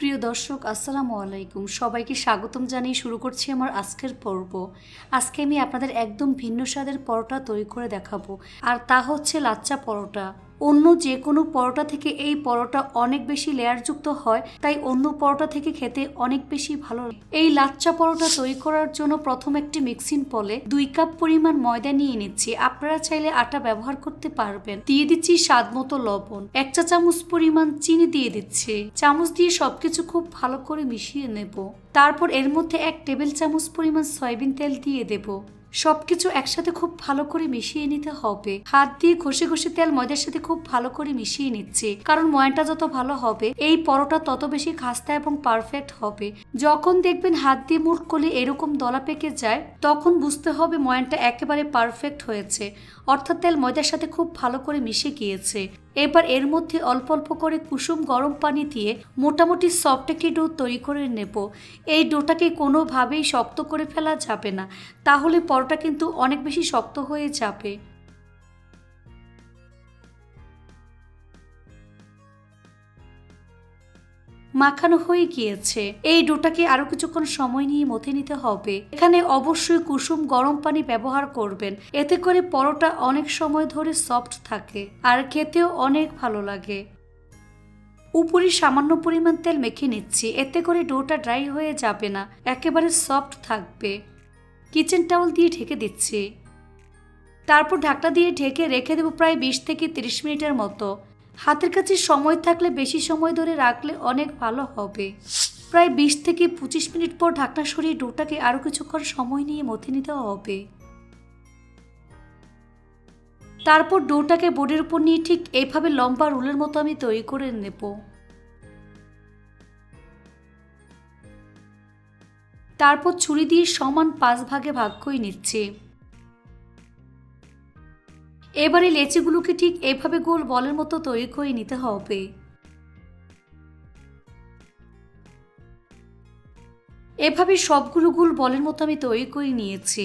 প্রিয় দর্শক, আসসালামু আলাইকুম। সবাইকে স্বাগতম জানিয়ে শুরু করছি আমার আজকের পর্ব। আজকে আমি আপনাদের একদম ভিন্ন স্বাদের পরোটা তৈরি করে দেখাবো। আর তা হচ্ছে লাচ্চা পরোটা। অন্য যে কোনো পরোটা থেকে এই পরোটা অনেক বেশি লেয়ারযুক্ত হয়, তাই অন্য পরোটা থেকে খেতে অনেক বেশি ভালো লাগে। এই লাচ্চা পরোটা তৈরি করার জন্য প্রথম একটি মিক্সিং পলে দুই কাপ পরিমাণ ময়দা নিয়ে নিচ্ছি। আপনারা চাইলে আটা ব্যবহার করতে পারবেন। দিয়ে দিচ্ছি স্বাদ মতো লবণ। এক চা চামচ পরিমাণ চিনি দিয়ে দিচ্ছি। চামচ দিয়ে সবকিছু খুব ভালো করে মিশিয়ে নেব। তারপর এর মধ্যে এক টেবিল চামচ পরিমাণ সয়াবিন তেল দিয়ে দেব। সবকিছু একসাথে খুব ভালো করে মিশিয়ে নিতে হবে। হাত দিয়ে ঘষে ঘষে তেল ময়দার সাথে খুব ভালো করে মিশিয়ে নিচ্ছে। কারণ ময়নটা যত ভালো হবে, এই পরোটা তত বেশি খাস্তা এবং পারফেক্ট হবে। যখন দেখবেন হাত দিয়ে মুখ করলে এরকম দলা পেকে যায়, তখন বুঝতে হবে ময়নটা একেবারে পারফেক্ট হয়েছে। অর্থাৎ তেল ময়দার সাথে খুব ভালো করে মিশে গিয়েছে। এবার এর মধ্যে অল্প অল্প করে কুসুম গরম পানি দিয়ে মোটামুটি সফট একটি ডো তৈরি করে নেব। এই ডোটাকে কোনোভাবেই শক্ত করে ফেলা যাবে না। তাহলে পরোটা কিন্তু অনেক বেশি শক্ত হয়ে যাবে। মাখানো হয়ে গিয়েছে। এই ডোটাকে আরও কিছুক্ষণ সময় নিয়ে মথে নিতে হবে। এখানে অবশ্যই কুসুম গরম পানি ব্যবহার করবেন। এতে করে পরোটা অনেক সময় ধরে সফট থাকে আর খেতেও অনেক ভালো লাগে। উপরে সামান্য পরিমাণ তেল মেখে নিচ্ছি। এতে করে ডোটা ড্রাই হয়ে যাবে না। একেবারে সফট থাকবে। কিচেন টাওয়াল দিয়ে ঢেকে দিচ্ছি। তারপর ঢাকনা দিয়ে ঢেকে রেখে দেবো প্রায় বিশ থেকে তিরিশ মিনিটের মতো। হাতের কাছে সময় থাকলে বেশি সময় ধরে রাখলে অনেক ভালো হবে। প্রায় বিশ থেকে পঁচিশ মিনিট পর ঢাকনা সরিয়ে ডোটাকে আরও কিছুক্ষণ সময় নিয়ে মথে নিতে হবে। তারপর ডোটাকে বোর্ডের উপর নিয়ে ঠিক এইভাবে লম্বা রুলের মতো আমি তৈরি করে নেব। তারপর ছুরি দিয়ে সমান পাঁচ ভাগে ভাগ করে নিচ্ছি। এবারে লেচিগুলোকে ঠিক এভাবে গোল বলের মতো তৈরি করে নিতে হবে। এভাবে সবগুলো গোল বলের মতো আমি তৈরি করে নিয়েছি।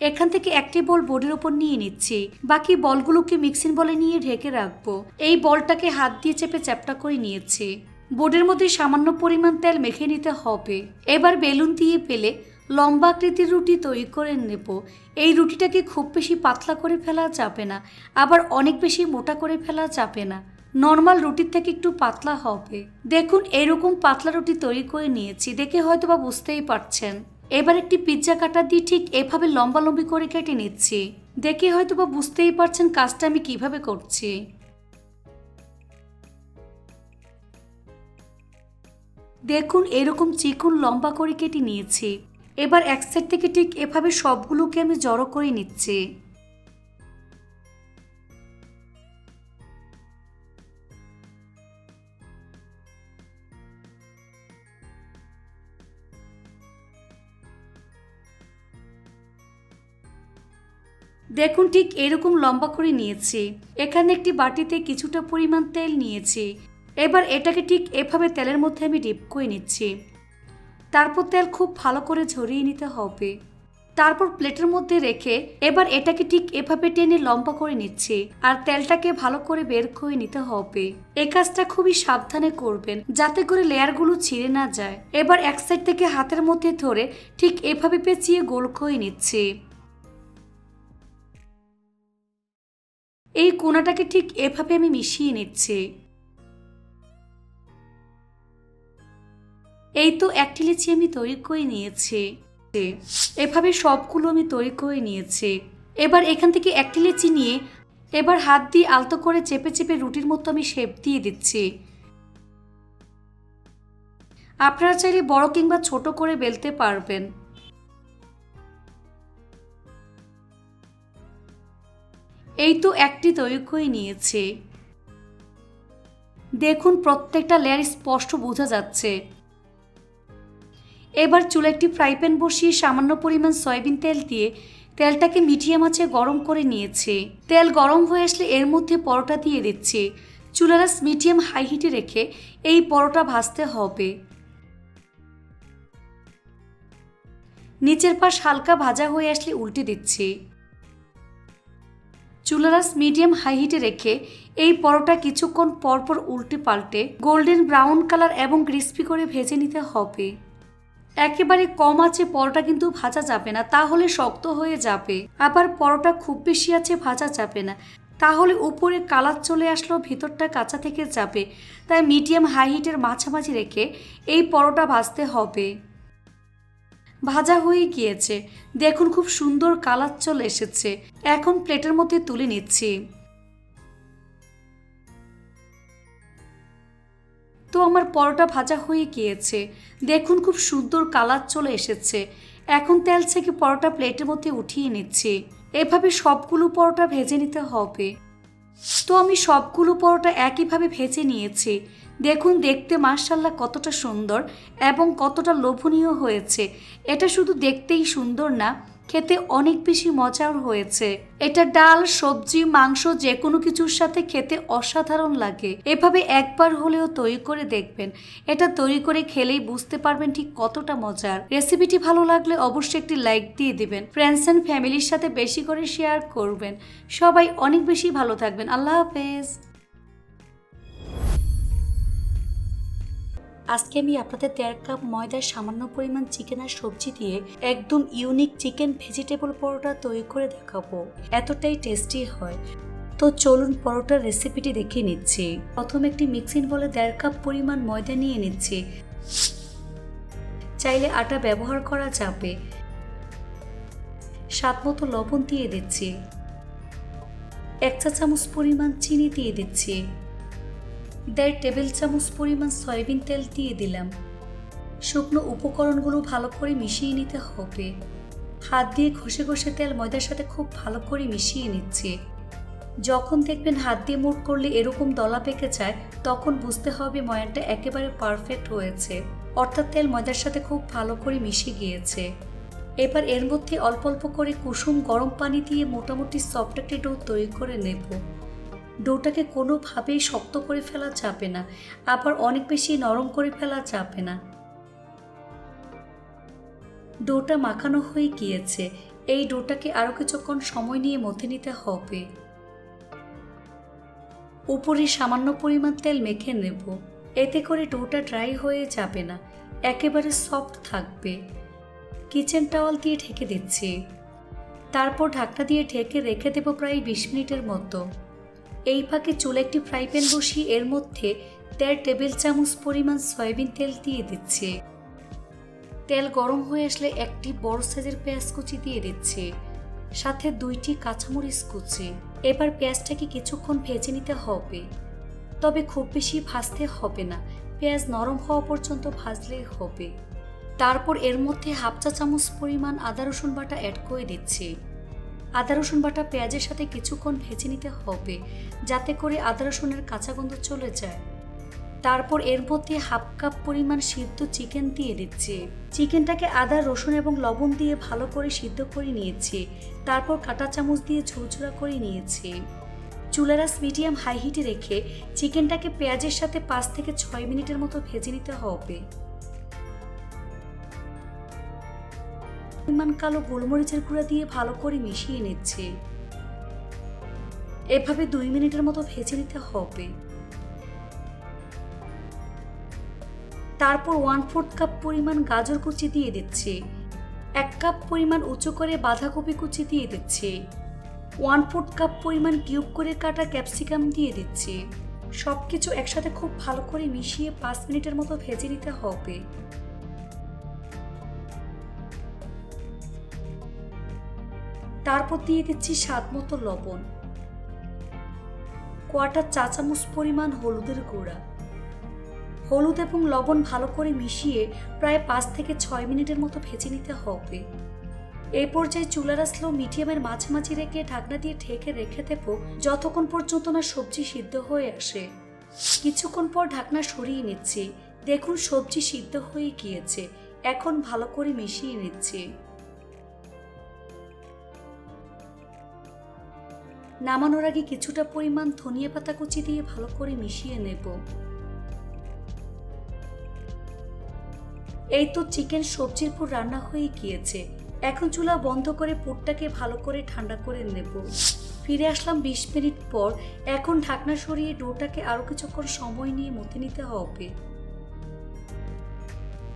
এখান থেকে একটি বল বোর্ডের ওপর নিয়ে নিচ্ছি। বাকি বলগুলোকে মিক্সিং বলে নিয়ে ঢেকে রাখব। এই বলটাকে হাত দিয়ে চেপে চ্যাপটা করে নিয়েছি। বোর্ডের মধ্যে সামান্য পরিমাণ তেল মেখে নিতে হবে। এবার বেলুন দিয়ে পেলে লম্বা আকৃতির রুটি তৈরি করে নেব। এই রুটিটাকে খুব বেশি পাতলা করে ফেলা যাবে না, আবার অনেক বেশি মোটা করে ফেলা যাবে না। নর্মাল রুটির থেকে একটু পাতলা হবে। দেখুন, এরকম পাতলা রুটি তৈরি করে নিয়েছি, দেখে হয়তো বা বুঝতেই পারছেন। এবার একটি পিৎজা কাটা দিয়ে ঠিক এভাবে লম্বা লম্বি করে কেটে নিচ্ছি। দেখে হয়তো বা বুঝতেই পারছেন কাজটা আমি কীভাবে করছি। দেখুন, এরকম চিকুন লম্বা করে কেটে নিয়েছি। এবার এক সাইড থেকে ঠিক এভাবে সবগুলোকে আমি জড়ো করে নিচ্ছি। দেখুন ঠিক এরকম লম্বা করে নিয়েছি। এখানে একটি বাটিতে কিছুটা পরিমাণ তেল নিয়েছি। এবার এটাকে ঠিক এভাবে তেলের মধ্যে আমি ডিপ করে নিচ্ছি। তারপর তেল খুব ভালো করে ঝরিয়ে নিতে হবে। তারপর প্লেটের মধ্যে রেখে এবার এটাকে ঠিক এভাবে টেনে লম্বা করে নিচ্ছি আর তেলটাকে ভালো করে বের করে নিতে হবে। এ কাজটা খুবই সাবধানে করবেন যাতে করে লেয়ারগুলো ছিঁড়ে না যায়। এবার এক সাইড থেকে হাতের মধ্যে ধরে ঠিক এভাবে পেঁচিয়ে গোল করে নিচ্ছি। এই কোনাটাকে ঠিক এভাবে আমি মিশিয়ে নিচ্ছি। এই তো একটি লিচি আমি তৈরি করে নিয়েছি। এভাবে সবগুলো আমি তৈরি করে নিয়েছি। এবার এখান থেকে একটি লিচি নিয়ে এবার হাত দিয়ে আলতো করে চেপে চেপে রুটির মতো আমি শেপ দিয়ে দিচ্ছি। আপনারা চাইলে বড় কিংবা ছোট করে বেলতে পারবেন। এই তো একটি তৈরি করে নিয়েছে। দেখুন, প্রত্যেকটা লেয়ার স্পষ্ট বোঝা যাচ্ছে। এবার চুলে একটি ফ্রাই প্যান বসিয়ে সামান্য পরিমাণ সয়াবিন তেল দিয়ে তেলটাকে মিডিয়াম আঁচে গরম করে নিয়েছে। তেল গরম হয়ে আসলে এর মধ্যে পরোটা দিয়ে দিচ্ছে। চুলারাস মিডিয়াম হাই হিটে রেখে এই পরোটা ভাজতে হবে। নিচের পাশ হালকা ভাজা হয়ে আসলে উল্টে দিচ্ছে। চুলারাস মিডিয়াম হাই হিটে রেখে এই পরোটা কিছুক্ষণ পরপর উল্টে পাল্টে গোল্ডেন ব্রাউন কালার এবং ক্রিস্পি করে ভেজে নিতে হবে। একেবারে কম আছে, পরোটা কিন্তু ভাজা যাবে না, তাহলে শক্ত হয়ে যাবে। আবার পরোটা খুব বেশি আছে, ভাজা যাবে না। তাহলে উপরে কালার চলে আসলেও ভিতরটা কাঁচা থেকে যাবে। তাই মিডিয়াম হাই হিটের মাঝামাঝি রেখে এই পরোটা ভাজতে হবে। ভাজা হয়ে গিয়েছে। দেখুন, খুব সুন্দর কালার চলে এসেছে। এখন প্লেটের মধ্যে তুলে নিচ্ছি। তো আমার পরোটা ভাজা হয়ে গিয়েছে। দেখুন খুব সুন্দর কালার চলে এসেছে। এখন তেল থেকে পরোটা প্লেটের মধ্যে উঠিয়ে নিচ্ছি। এভাবে সবগুলো পরোটা ভেজে নিতে হবে। তো আমি সবগুলো পরোটা একইভাবে ভেজে নিয়েছি। দেখুন, দেখতে মার্শাল্লাহ কতটা সুন্দর এবং কতটা লোভনীয় হয়েছে। এটা শুধু দেখতেই সুন্দর না খেতে অনেক বেশি মজার হয়েছে। এটা ডাল, সবজি, মাংস যে কোনো কিছুর সাথে খেতে অসাধারণ লাগে। এভাবে একবার হলেও তৈরি করে দেখবেন। এটা তৈরি করে খেলেই বুঝতে পারবেন ঠিক কতটা মজার। রেসিপিটি ভালো লাগলে অবশ্যই একটি লাইক দিয়ে দিবেন। ফ্রেন্ডস অ্যান্ড ফ্যামিলির সাথে বেশি করে শেয়ার করবেন। সবাই অনেক বেশি ভালো থাকবেন। আল্লাহ হাফেজ। আজকে আমি আপনাদের দেড় কাপ ময়দার সামান্য পরিমাণ চিকেন আর সবজি দিয়ে একদম ইউনিক চিকেন ভেজিটেবল পরোটা তৈরি করে দেখাবো। এতটাই টেস্টি হয়। তো চলুন পরোটার রেসিপিটি দেখে নিচ্ছি। প্রথম একটি মিক্সিং বলে দেড় কাপ পরিমাণ ময়দা নিয়ে নিচ্ছি। চাইলে আটা ব্যবহার করা যাবে। স্বাদ মতো লবণ দিয়ে দিচ্ছি। এক চা চামচ পরিমাণ চিনি দিয়ে দিচ্ছি। দেড় টেবিল চামচ পরিমাণ সয়াবিন তেল দিয়ে দিলাম। শুকনো উপকরণগুলো ভালো করে মিশিয়ে নিতে হবে। হাত দিয়ে ঘষে ঘষে তেল ময়দার সাথে খুব ভালো করে মিশিয়ে নিচ্ছে। যখন দেখবেন হাত দিয়ে মুট করলে এরকম দলা পেকে যায়, তখন বুঝতে হবে ময়ানটা একেবারে পারফেক্ট হয়েছে। অর্থাৎ তেল ময়দার সাথে খুব ভালো করে মিশে গিয়েছে। এবার এর মধ্যে অল্প অল্প করে কুসুম গরম পানি দিয়ে মোটামুটি সফট একটি ডো তৈরি করে নেব। ডোটাকে কোনোভাবেই শক্ত করে ফেলা যাবে না, আবার অনেক বেশি নরম করে ফেলা যাবে না। ডোটা মাখানো হয়ে গিয়েছে। এই ডোটাকে আরও কিছুক্ষণ সময় নিয়ে মথে নিতে হবে। উপরে সামান্য পরিমাণ তেল মেখে নেব। এতে করে ডোটা ড্রাই হয়ে যাবে না, একেবারে সফট থাকবে। কিচেন টাওয়াল দিয়ে ঢেকে দিচ্ছি। তারপর ঢাকনা দিয়ে ঢেকে রেখে দেবো প্রায় বিশ মিনিটের মতো। এই ফাঁকে চুলে একটি ফ্রাই প্যান বসিয়ে এর মধ্যে দেড় টেবিল চামচ পরিমাণ সয়াবিন তেল দিয়ে দিচ্ছে। তেল গরম হয়ে আসলে একটি বড় সাইজের পেঁয়াজ কুচি দিয়ে দিচ্ছে, সাথে দুইটি কাঁচামরিচ কুচি। এবার পেঁয়াজটাকে কিছুক্ষণ ভেজে নিতে হবে। তবে খুব বেশি ভাজতে হবে না, পেঁয়াজ নরম হওয়া পর্যন্ত ভাজলেই হবে। তারপর এর মধ্যে হাফ চা চামচ পরিমাণ আদা রসুন বাটা অ্যাড করে দিচ্ছে। আদা, রসুন বাটা, পেঁয়াজের সাথে কিছুক্ষণ ভেজে নিতে হবে, যাতে করে আদা, রসুনের কাঁচা গন্ধ চলে যায়। তারপর এর মধ্যে হাফ কাপ পরিমাণ সিদ্ধ চিকেন দিয়ে দিচ্ছে। চিকেনটাকে আদা, রসুন এবং লবণ দিয়ে ভালো করে সিদ্ধ করে নিয়েছি। তারপর কাঁটা চামচ দিয়ে ঝুরঝুরা করে নিয়েছি। চুলারাস মিডিয়াম হাই হিটে রেখে চিকেনটাকে পেঁয়াজের সাথে পাঁচ থেকে ছয় মিনিটের মতো ভেজে নিতে হবে। পরিমাণ কালো গোলমরিচের গুঁড়া দিয়ে ভালো করে মিশিয়ে নিচ্ছে। এভাবে দুই মিনিটের মতো ভেজে নিতে হবে। তারপর ওয়ান ফোর্থ কাপ পরিমাণ গাজর কুচি দিয়ে দিচ্ছে। এক কাপ পরিমাণ উঁচু করে বাঁধাকপি কুচি দিয়ে দিচ্ছে। ওয়ান ফোর্থ কাপ পরিমাণ কিউব করে কাটা ক্যাপসিকাম দিয়ে দিচ্ছে। সব কিছু একসাথে খুব ভালো করে মিশিয়ে পাঁচ মিনিটের মতো ভেজে নিতে হবে। তারপর দিয়ে দিচ্ছি স্বাদ মতো লবণ। কোয়াটার চা চামচ পরিমাণ হলুদের গুঁড়া। হলুদ এবং লবণ ভালো করে মিশিয়ে প্রায় পাঁচ থেকে ছয় মিনিটের মতো ভেজে নিতে হবে। এই পর্যায়ে চুলার স্লো মিডিয়ামের মাঝামাঝি রেখে ঢাকনা দিয়ে ঢেকে রেখে দেবো যতক্ষণ পর্যন্ত না সবজি সিদ্ধ হয়ে আসে। কিছুক্ষণ পর ঢাকনা সরিয়ে নিচ্ছি। দেখুন সবজি সিদ্ধ হয়ে গিয়েছে। এখন ভালো করে মিশিয়ে নিচ্ছি। নামানোর আগে কিছুটা পরিমাণ ধনিয়া পাতা কুচি দিয়ে ভালো করে মিশিয়ে নেব। এই তো চিকেন সবজির পুর রান্না হয়ে গিয়েছে। এখন চুলা বন্ধ করে পুরটাকে ভালো করে ঠান্ডা করে নেব। ফিরে আসলাম বিশ মিনিট পর। এখন ঢাকনা সরিয়ে ডোটাকে আরও কিছুক্ষণ সময় নিয়ে মতে নিতে হবে।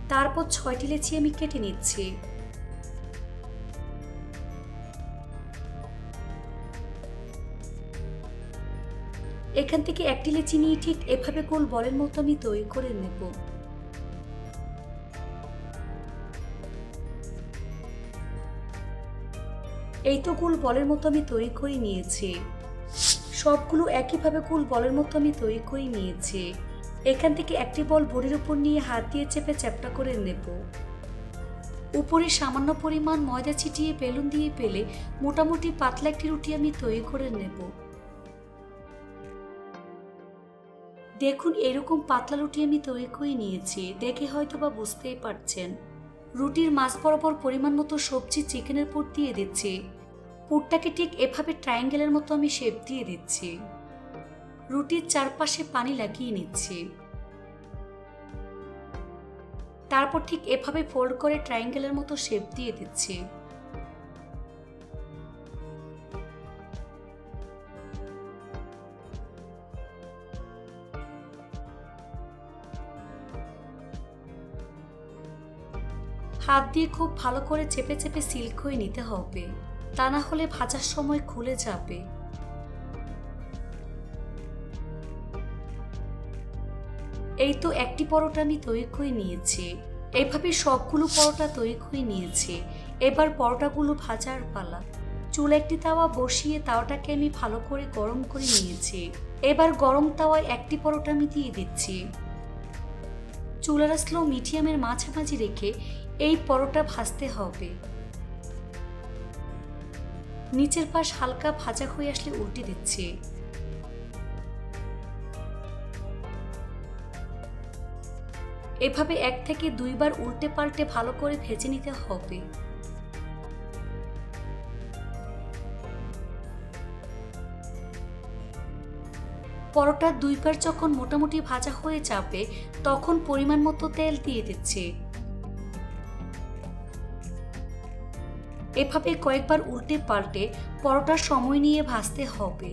তারপর ছয়টি লেচি আমি কেটে নিচ্ছি। এখান থেকে একটি লেচি নিয়ে ঠিক এভাবে গোল বলের মতো আমি তৈরি করে নেব। এই তো গোল বলের মতো আমি তৈরি করে নিয়েছি। সবগুলো একইভাবে গোল বলের মতো আমি তৈরি করে নিয়েছি। এখান থেকে একটি বল বড়ির উপর নিয়ে হাত দিয়ে চেপে চ্যাপটা করে নেব। উপরে সামান্য পরিমাণ ময়দা ছিটিয়ে বেলুন দিয়ে পেলে মোটামুটি পাতলা একটি রুটি আমি তৈরি করে নেব। দেখুন, এরকম পাতলা রুটি আমি তৈরি করে নিয়েছি। দেখে হয়তো বা বুঝতেই পারছেন। রুটির মাছ বরাবর পরিমাণ মতো সবজি চিকেনের পুর দিয়ে দিচ্ছি। পুরটাকে ঠিক এভাবে ট্রায়াঙ্গেলের মতো আমি শেপ দিয়ে দিচ্ছি। রুটির চারপাশে পানি লাগিয়ে নিচ্ছি। তারপর ঠিক এভাবে ফোল্ড করে ট্রায়াঙ্গেলের মতো শেপ দিয়ে দিচ্ছি। হাত দিয়ে খুব ভালো করে চেপে চেপে সিল্ক হয়ে নিতে হবে। তা না হলে ভাজার সময় খুলে যাবে। এই তো একটি পরোটা আমি তৈরি করে নিয়েছি। এইভাবে সবগুলো পরোটা তৈরি করে নিয়েছি। এবার পরোটাগুলো ভাজার পালা। চুলে একটি তাওয়া বসিয়ে তাওয়াটাকে আমি ভালো করে গরম করে নিয়েছি। এবার গরম তাওয়ায় একটি পরোটা আমি দিয়ে দিচ্ছি। চুলার স্লো মিডিয়ামের মাঝামাঝি রেখে এই পরোটা ভাজতে হবে। নিচের পাশ হালকা ভাজা হয়ে আসলে উল্টে দিচ্ছি। এভাবে এক থেকে দুইবার উল্টে পাল্টে ভালো করে ভেজে নিতে হবে। পরোটা দুইবার যখন মোটামুটি ভাজা হয়ে যাবে, তখন পরিমাণ মতো তেল দিয়ে দিচ্ছি। এভাবে কয়েকবার উল্টে পাল্টে পরোটার সময় নিয়ে ভাজতে হবে।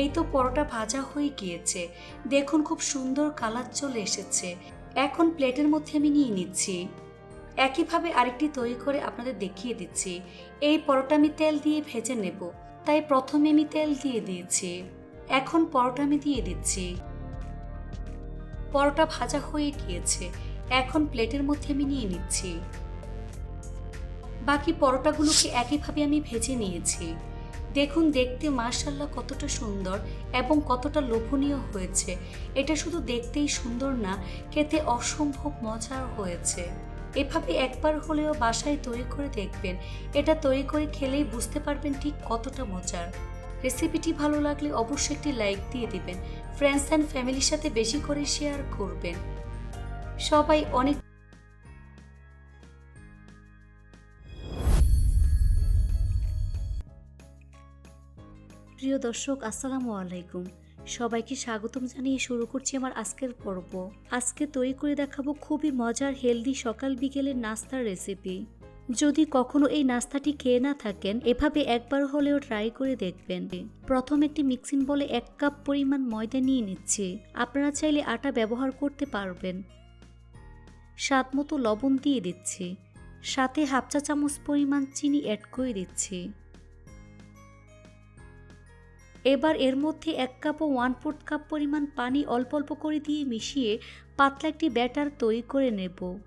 এই তো পরোটা ভাজা হয়ে গিয়েছে। দেখুন খুব সুন্দর কালার চলে এসেছে। এখন প্লেটের মধ্যে আমি নিয়ে নিচ্ছি। একইভাবে আরেকটি তৈরি করে আপনাদের দেখিয়ে দিচ্ছি। এই পরোটা আমি তেল দিয়ে ভেজে নেব। তাই প্রথমে আমি তেল দিয়ে দিয়েছি। এখন পরোটা আমি দিয়ে দিচ্ছি। পরোটা ভাজা হয়ে গিয়েছে। এখন প্লেটের মধ্যে আমি নিয়ে নিচ্ছি। বাকি পরোটাগুলোকে একইভাবে আমি ভেজে নিয়েছি। দেখুন, দেখতে মার্শাল্লাহ কতটা সুন্দর এবং কতটা লোভনীয় হয়েছে। এটা শুধু দেখতেই সুন্দর না, খেতে অসম্ভব মজার হয়েছে। এভাবে একবার হলেও বাসায় তৈরি করে দেখবেন। এটা তৈরি করে খেলেই বুঝতে পারবেন ঠিক কতটা মজার। রেসিপিটি ভালো লাগলে অবশ্যই একটি লাইক দিয়ে দিবেন। ফ্রেন্ডস অ্যান্ড ফ্যামিলির সাথে বেশি করে শেয়ার করবেন। সবাই অনেক প্রিয় দর্শক, আসসালামু আলাইকুম। সবাইকে স্বাগতম জানিয়ে শুরু করছি আমার আজকের পর্ব। আজকে তৈরি করে দেখাবো খুবই মজার হেলদি সকাল বিকেলের নাস্তার রেসিপি যদি কখনো এই নাস্তাটি খেয়ে না থাকেন, এভাবে একবার হলেও ট্রাই করে দেখবেন। প্রথম একটি মিক্সিং বলে এক কাপ পরিমাণ ময়দা নিয়ে নিচ্ছি। আপনারা চাইলে আটা ব্যবহার করতে পারবেন। স্বাদ মতো লবণ দিয়ে দিচ্ছি। সাথে হাফ চা চামচ পরিমাণ চিনি অ্যাড করে দিচ্ছি। এবার এর মধ্যে এক কাপ ও ওয়ান ফোর্থ কাপ পরিমাণ পানি অল্প অল্প করে দিয়ে মিশিয়ে পাতলা একটি ব্যাটার তৈরি করে নেব।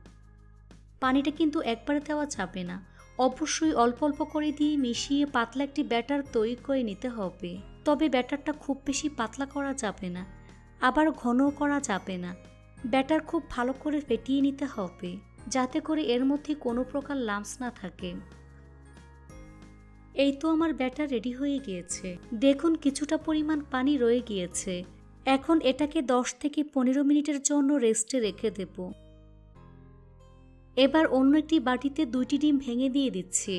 পানিটা কিন্তু একবারে দেওয়া যাবে না। অবশ্যই অল্প অল্প করে দিয়ে মিশিয়ে পাতলা একটি ব্যাটার তৈরি করে নিতে হবে। তবে ব্যাটারটা খুব বেশি পাতলা করা যাবে না, আবার ঘনও করা যাবে না। ব্যাটার খুব ভালো করে ফেটিয়ে নিতে হবে, যাতে করে এর মধ্যে কোনো প্রকার লাম্পস না থাকে। এই তো আমার ব্যাটার রেডি হয়ে গিয়েছে। দেখুন কিছুটা পরিমাণ পানি রয়ে গিয়েছে। এখন এটাকে দশ থেকে পনেরো মিনিটের জন্য রেস্টে রেখে দেব। এবার অন্য একটি বাটিতে দুইটি ডিম ভেঙে দিয়ে দিচ্ছি।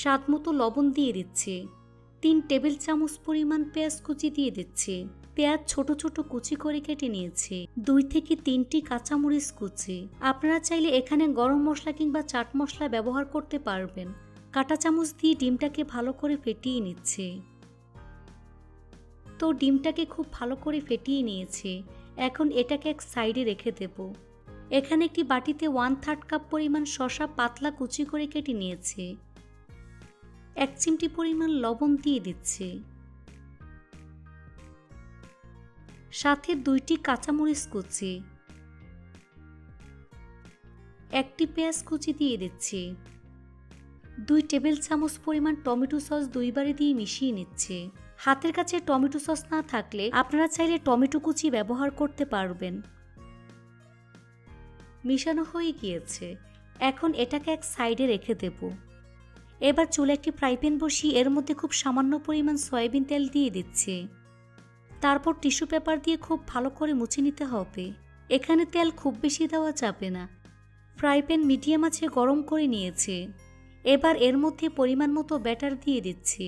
স্বাদ মতো লবণ দিয়ে দিচ্ছি। তিন টেবিল চামচ পরিমাণ পেঁয়াজ কুচি দিয়ে দিচ্ছি। পেঁয়াজ ছোট ছোট কুচি করে কেটে নিয়েছি। দুই থেকে তিনটি কাঁচামরিচ কুচি। আপনারা চাইলে এখানে গরম মশলা কিংবা চাট মশলা ব্যবহার করতে পারবেন। কাঁটা চামচ দিয়ে ডিমটাকে ভালো করে ফেটিয়ে নিচ্ছে। তো ডিমটাকে খুব ভালো করে ফেটিয়ে নিয়েছি। এখন এটাকে এক সাইডে রেখে দেব। এখানে একটি বাটিতে ওয়ান থার্ড কাপ পরিমাণ শশা পাতলা কুচি করে কেটে নিয়েছি। এক চিমটি পরিমাণ লবণ দিয়ে দিচ্ছি। সাথে দুইটি কাঁচামরিচ কুচি। একটি পেঁয়াজ কুচি দিয়ে দিচ্ছি। দুই টেবিল চামচ পরিমাণ টমেটো সস দুইবারে দিয়ে মিশিয়ে নিচ্ছে। হাতের কাছে টমেটো সস না থাকলে আপনারা চাইলে টমেটো কুচি ব্যবহার করতে পারবেন। মিশানো হয়ে গিয়েছে। এখন এটাকে এক সাইডে রেখে দেব। এবার চুলে একটি ফ্রাই প্যান বসিয়ে এর মধ্যে খুব সামান্য পরিমাণ সয়াবিন তেল দিয়ে দিচ্ছি। তারপর টিস্যু পেপার দিয়ে খুব ভালো করে মুছে নিতে হবে। এখানে তেল খুব বেশি দেওয়া যাবে না। ফ্রাই প্যান মিডিয়াম আছে গরম করে নিয়েছে। এবার এর মধ্যে পরিমাণ মতো ব্যাটার দিয়ে দিচ্ছি।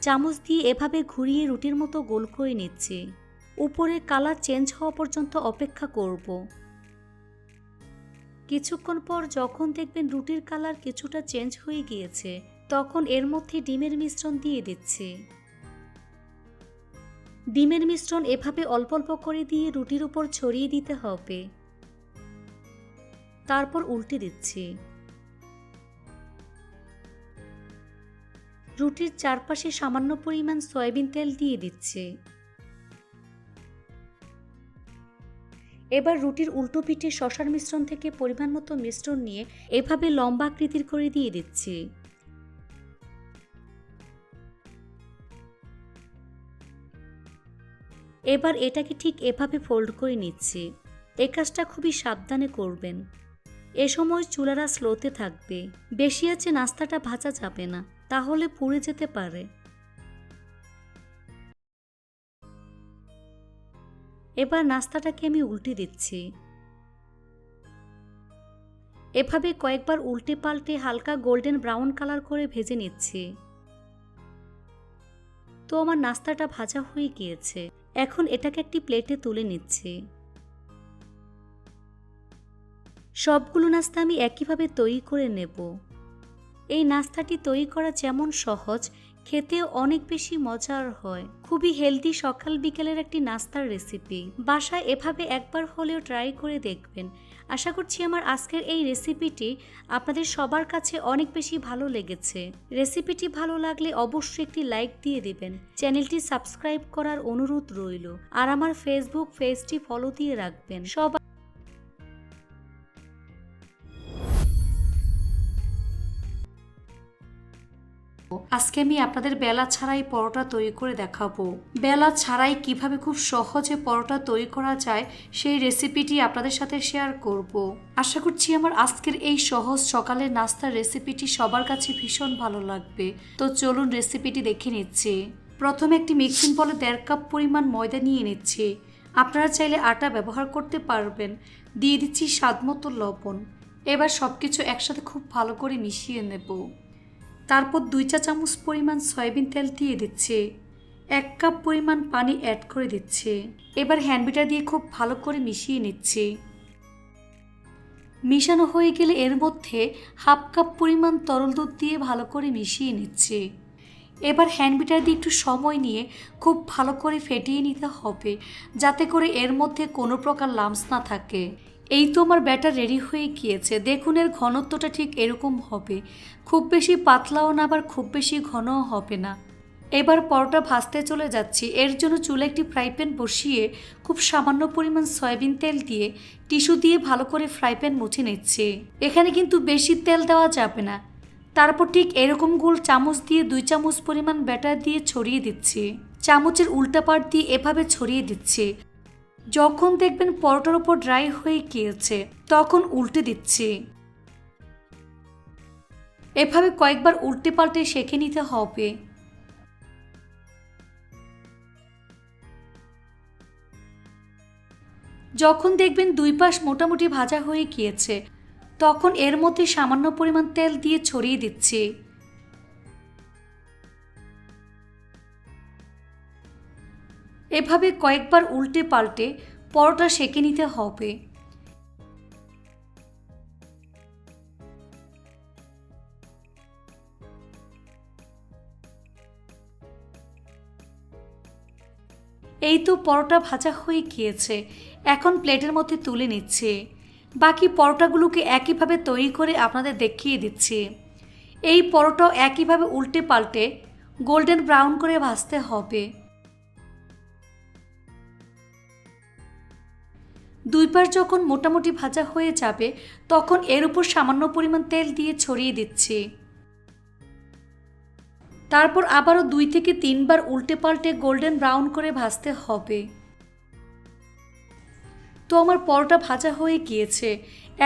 চামচ দিয়ে এভাবে ঘুরিয়ে রুটির মতো গোল করে নিচ্ছি। উপরে কালার চেঞ্জ হওয়া পর্যন্ত অপেক্ষা করব। কিছুক্ষণ পর যখন দেখবেন রুটির কালার কিছুটা চেঞ্জ হয়ে গিয়েছে, তখন এর মধ্যে ডিমের মিশ্রণ দিয়ে দিচ্ছি। ডিমের মিশ্রণ এভাবে অল্প অল্প করে দিয়ে রুটির উপর ছড়িয়ে দিতে হবে। তারপর উল্টে দিচ্ছি। রুটির চারপাশে সামান্য পরিমাণ সয়াবিন তেল দিয়ে দিচ্ছে। এবার রুটির উল্টো পিঠে শশার মিশ্রণ থেকে পরিমাণ মতো মিশ্রণ নিয়ে এভাবে লম্বা আকৃতির করে দিয়ে দিচ্ছি। এবার এটাকে ঠিক এভাবে ফোল্ড করে নিচ্ছি। এ কাজটা খুবই সাবধানে করবেন। এ সময় চুলারা স্লোতে থাকবে। বেশি আছে নাস্তাটা ভাজা যাবে না। তাহলে পুড়ে যেতে পারে। এবার নাস্তাটাকে আমি উল্টে দিচ্ছি। এভাবে কয়েকবার উল্টে পাল্টে হালকা গোল্ডেন ব্রাউন কালার করে ভেজে নিচ্ছি। তো আমার নাস্তাটা ভাজা হয়ে গিয়েছে। এখন এটাকে একটি প্লেটে তুলে নিচ্ছি। সবগুলো নাস্তা আমি একইভাবে তৈরি করে নেব। এই নাস্তাটি তৈরি করা যেমন সহজ, খেতেও অনেক বেশি মজার হয়। খুবই হেলদি সকাল বিকেলের একটি নাস্তার রেসিপি বাসায় এভাবে একবার হলেও ট্রাই করে দেখবেন। আশা করছি আমার আজকের এই রেসিপিটি আপনাদের সবার কাছে অনেক বেশি ভালো লেগেছে। রেসিপিটি ভালো লাগলে অবশ্যই একটি লাইক দিয়ে দিবেন। চ্যানেলটি সাবস্ক্রাইব করার অনুরোধ রইল। আর আমার ফেসবুক পেজটি ফলো দিয়ে রাখবেন। সবাই আজকে আমি আপনাদের বেলা ছাড়াই পরোটা তৈরি করে দেখাবো। বেলা ছাড়াই কীভাবে খুব সহজে পরোটা তৈরি করা যায়, সেই রেসিপিটি আপনাদের সাথে শেয়ার করব। আশা করছি আমার আজকের এই সহজ সকালের নাস্তার রেসিপিটি সবার কাছে ভীষণ ভালো লাগবে। তো চলুন রেসিপিটি দেখে নিচ্ছি। প্রথমে একটি মিক্সিং বলে দেড় কাপ পরিমাণ ময়দা নিয়ে নিচ্ছি। আপনারা চাইলে আটা ব্যবহার করতে পারবেন। দিয়ে দিচ্ছি স্বাদমতো লবণ। এবার সব কিছু একসাথে খুব ভালো করে মিশিয়ে নেব। তারপর দুই চা চামচ পরিমাণ সয়াবিন তেল দিয়ে দিচ্ছে। এক কাপ পরিমাণ পানি অ্যাড করে দিচ্ছে। এবার হ্যান্ডবিটার দিয়ে খুব ভালো করে মিশিয়ে নিচ্ছে। মিশানো হয়ে গেলে এর মধ্যে হাফ কাপ পরিমাণ তরল দুধ দিয়ে ভালো করে মিশিয়ে নিচ্ছে। এবার হ্যান্ডবিটার দিয়ে একটু সময় নিয়ে খুব ভালো করে ফেটিয়ে নিতে হবে, যাতে করে এর মধ্যে কোনো প্রকার লামস না থাকে। এই তো আমার ব্যাটার রেডি হয়ে গিয়েছে। দেখুন এর ঘনত্বটা ঠিক এরকম হবে। খুব বেশি পাতলাও না, আবার খুব বেশি ঘনও হবে না। এবার পরোটা ভাজতে চলে যাচ্ছি। এর জন্য চুলে একটি ফ্রাই প্যান বসিয়ে খুব সামান্য পরিমাণ সয়াবিন তেল দিয়ে টিস্যু দিয়ে ভালো করে ফ্রাই প্যান মুছে নিচ্ছে। এখানে কিন্তু বেশি তেল দেওয়া যাবে না। তারপর ঠিক এরকম গোল চামচ দিয়ে দুই চামচ পরিমাণ ব্যাটার দিয়ে ছড়িয়ে দিচ্ছি। চামচের উল্টা পাট দিয়ে এভাবে ছড়িয়ে দিচ্ছে। যখন দেখবেন পরোটার ওপর ড্রাই হয়ে গিয়েছে, তখন উল্টে দিচ্ছি। এভাবে কয়েকবার উল্টে পাল্টে সেঁকে নিতে হবে। যখন দেখবেন দুই পাশ মোটামুটি ভাজা হয়ে গিয়েছে, তখন এর মধ্যে সামান্য পরিমাণ তেল দিয়ে ছড়িয়ে দিচ্ছি। এভাবে কয়েকবার উল্টে পাল্টে পরোটা সেঁকে নিতে হবে। এই তো পরোটা ভাজা হয়ে গিয়েছে, এখন প্লেটের মধ্যে তুলে নিচ্ছে। বাকি পরোটাগুলোকে একইভাবে তৈরি করে আপনাদের দেখিয়ে দিচ্ছি। এই পরোটাও একইভাবে উল্টে পাল্টে গোল্ডেন ব্রাউন করে ভাজতে হবে। দুইবার যখন মোটামুটি ভাজা হয়ে যাবে, তখন এর উপর সামান্য পরিমাণ তেল দিয়ে ছড়িয়ে দিচ্ছি। তারপর আবারও দুই থেকে তিনবার উল্টে পাল্টে গোল্ডেন ব্রাউন করে ভাজতে হবে। তো আমার পরোটা ভাজা হয়ে গিয়েছে।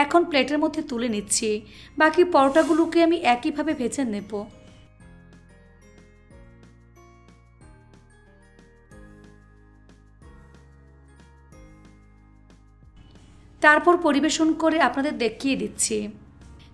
এখন প্লেটের মধ্যে তুলে নিচ্ছি। বাকি পরোটাগুলোকে আমি একইভাবে ভেজে নেব। তারপর পরিবেশন করে আপনাদের দেখিয়ে দিচ্ছি।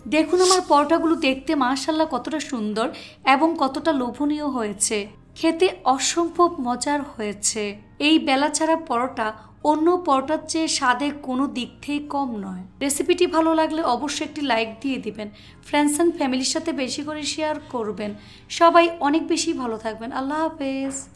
দেখুন আমার পরোটাগুলো দেখতে মাশাল্লাহ কতটা সুন্দর এবং কতটা লোভনীয় হয়েছে। খেতে অসম্ভব মজার হয়েছে। এই বেলা ছাড়া পরোটা অন্য পরোটার চেয়ে স্বাদে কোনো দিক থেকে কম নয়। রেসিপিটি ভালো লাগলে অবশ্যই একটি লাইক দিয়ে দিবেন। ফ্রেন্ডস অ্যান্ড ফ্যামিলির সাথে বেশি করে শেয়ার করবেন। সবাই অনেক বেশি ভালো থাকবেন। আল্লাহ হাফেজ।